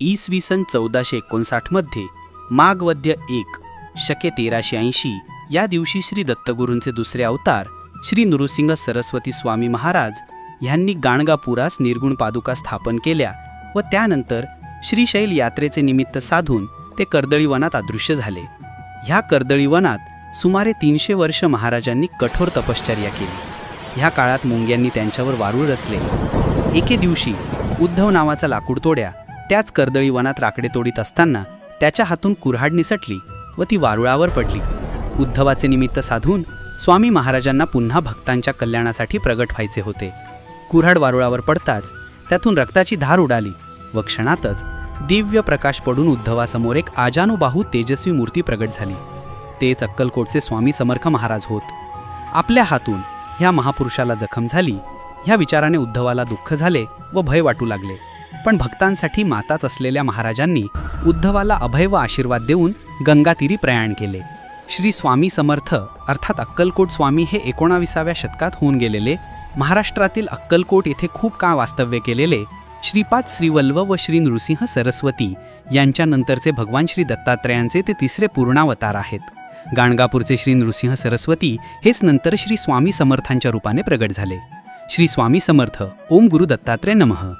इसवी सन चौदाशे एकोणसाठमध्ये माघवद्य एक शके तेराशे ऐंशी या दिवशी श्री दत्तगुरूंचे दुसरे अवतार श्री नृसिंह सरस्वती स्वामी महाराज ह्यांनी गाणगापुरास निर्गुण पादुका स्थापन केल्या व त्यानंतर श्रीशैल यात्रेचे निमित्त साधून ते कर्दळीवनात अदृश्य झाले. ह्या कर्दळीवनात सुमारे तीनशे वर्ष महाराजांनी कठोर तपश्चर्या केली. ह्या काळात मुंग्यांनी त्यांच्यावर वारूळ रचले. एके दिवशी उद्धव नावाचा लाकूड तोड्या त्याच कर्दळी वनात राकडे तोडीत असताना त्याच्या हातून कुऱ्हाड निसटली व ती वारुळावर पडली. उद्धवाचे निमित्त साधून स्वामी महाराजांना पुन्हा भक्तांच्या कल्याणासाठी प्रगट व्हायचे होते. कुऱ्हाड वारुळावर पडताच त्यातून रक्ताची धार उडाली व क्षणातच दिव्य प्रकाश पडून उद्धवासमोर एक आजानुबाहू तेजस्वी मूर्ती प्रगट झाली. तेच अक्कलकोटचे स्वामी समर्थ महाराज होत. आपल्या हातून ह्या महापुरुषाला जखम झाली ह्या विचाराने उद्धवाला दुःख झाले व भय वाटू लागले. पण भक्तांसाठी माताच असलेल्या महाराजांनी उद्धवाला अभय व आशीर्वाद देऊन गंगातीरी प्रयाण केले. श्री स्वामी समर्थ अर्थात अक्कलकोट स्वामी हे एकोणाविसाव्या शतकात होऊन गेलेले महाराष्ट्रातील अक्कलकोट येथे खूप काळ वास्तव्य केलेले श्रीपाद श्रीवल्व व श्री नृसिंह सरस्वती यांच्यानंतरचे भगवान श्री दत्तात्रयांचे ते तिसरे पूर्णावतार आहेत. गाणगापूरचे श्री नृसिंह सरस्वती हेच नंतर श्री स्वामी समर्थांच्या रूपाने प्रगट झाले. श्री स्वामी समर्थ ओम गुरु दत्तात्रय नमः.